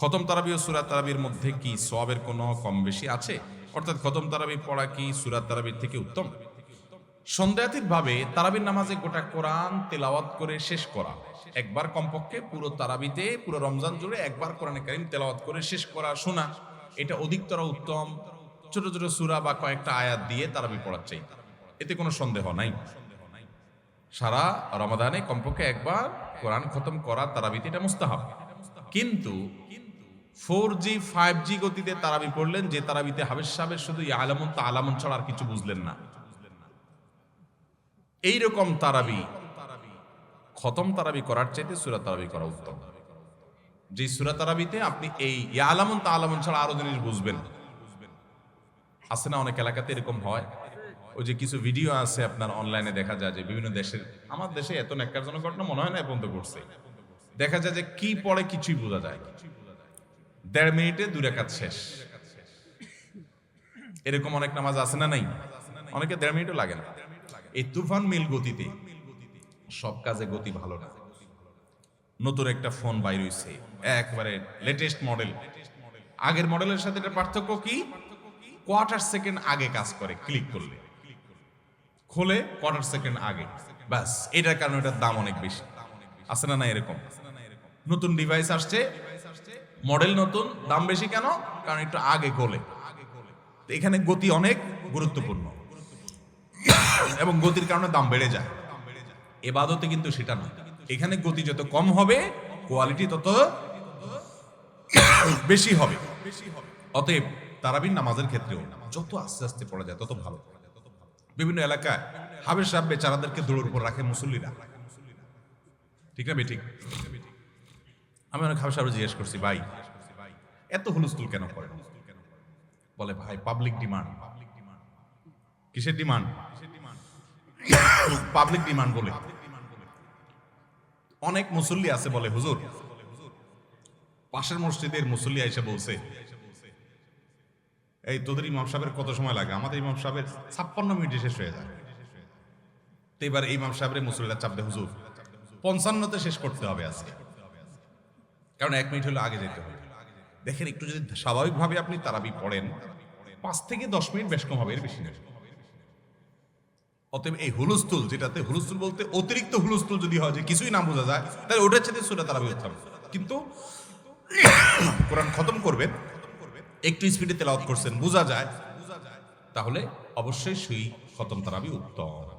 খতম তারাবি ও সুরাত তারাবির মধ্যে কি সবের কোনো কম বেশি আছে? অর্থাৎ খতম তারাবি পড়া কি সুরাত তারাবির থেকে উত্তম? সন্দেহাতীত ভাবে তারাবির নামাজে গোটা কোরআন তেলাওয়াত করে শেষ করা। একবার কমপক্ষে পুরো তারাবিতে, পুরো রমজান জুড়ে একবার কোরআনে কারিম তেলাওয়াত করে শেষ করা শোনা। এটা অধিকতর উত্তম। ছোট ছোট সুরা বা কয়েকটা আয়াত দিয়ে তারাবি পড়ার চাই এতে কোনো সন্দেহ নাই। সারা রমাদানে কমপক্ষে একবার কোরআন খতম করা তারাবিতে এটা মুস্তাহাব। কিন্তু ফোর জি, ফাইভ জি গতিতে তারাবি পড়লেন, যে তারাবিতে হাবেশ সাহেবের শুধু আলামন তা আলামন ছাড়া আর কিছু বুঝলেন না। এইরকম তারাবি, খতম তারাবি করার চাইতে সুরা তারাবি করা উত্তম। যে সুরা তারাবিতে আপনি এই আলামন তা আলামন ছাড়া আরও জিনিস বুঝবেন। আছে না অনেক এলাকাতে এরকম হয়? ওই যে কিছু ভিডিও আছে আপনার অনলাইনে দেখা যায় যে বিভিন্ন দেশের, আমার দেশে এত ন্যাক্কারজনক ঘটনা মনে হয় না এ পর্যন্ত করছে দেখা যায় যে কি পড়ে কিছুই বোঝা যায়। দেড় মিনিটে দুই রেখাত শেষ। এরকম অনেক নামাজ আছে না নাই? অনেকে দেড় মিনিটও লাগে না। এই তুফান মিল গতিতে সব কাজে গতি ভালো না। নতুন একটা ফোন বাইর হইছে। একবারে লেটেস্ট মডেল আগের মডেলের সাথে এটা পার্থক্য কি? কোয়ার্টার সেকেন্ড আগে কাজ করে ক্লিক করলে। খোলে কোয়ার্টার সেকেন্ড আগে। ব্যাস, এটার কারণে এটার দাম অনেক বেশি। আছে না না এরকম? নতুন ডিভাইস আসছে। মডেল নতুন, দাম বেশি কেন? কারণ একটু আগে গোলে। এখানে গতি অনেক গুরুত্বপূর্ণ। এবং গতির কারণে দাম বেড়ে যায়। এবাদতে কিন্তু সেটা নয়। এখানে গতি যত কম হবে কোয়ালিটি তত বেশি হবে। অতএব তারাবির নামাজের ক্ষেত্রেও যত আস্তে আস্তে পড়া যায়, তত ভালো। বিভিন্ন এলাকায় হাবের সাহেব বেচারাদেরকে দৌড়ের উপর রাখে মুসল্লিরা। ঠিক না, বেঠিক? আমি অনেক হাবের সাহেব জিজ্ঞেস করছি, ভাই, এত হুলস্থুল কেন করেন বলে, ভাই পাবলিক ডিমান্ড কিসের ডিমান্ড পাবলিক ডিমান্ড বলে। অনেক মুসল্লি আছে বলে, হুজুর, পাশের মসজিদের মুসল্লি এসে বলছে, এই, তোদের ইমাম সাহেবের কত সময় লাগে? আমাদের ইমাম সাহেবের ছাপ্পান্ন মিনিটে শেষ হয়ে যায়। তো এবার ইমাম সাহেবের মুসল্লিরা চাপ দেয়, হুজুর, পঞ্চান্নতে শেষ করতে হবে আজকে। কারণ এক মিনিট হলে আগে যেতে হবে। দেখেন, একটু যদি স্বাভাবিকভাবে আপনি তারাবি পড়েন, পাঁচ থেকে দশ মিনিট বেশ কম হবে, এর বেশি না। অতএব এই হুলস্থুল, যেটাতে হুলস্থুল বলতে অতিরিক্ত হুলস্থুল যদি হয় যে কিছুই না বোঝা যায়, তাহলে ওটার সাথে সুরা তারাবি উত্তম কিন্তু কোরআন খতম করবেন, একটু স্পিডে তেলাওয়াত করছেন, বোঝা যায়, তাহলে অবশ্যই সেই খতম তারাবি উত্তম।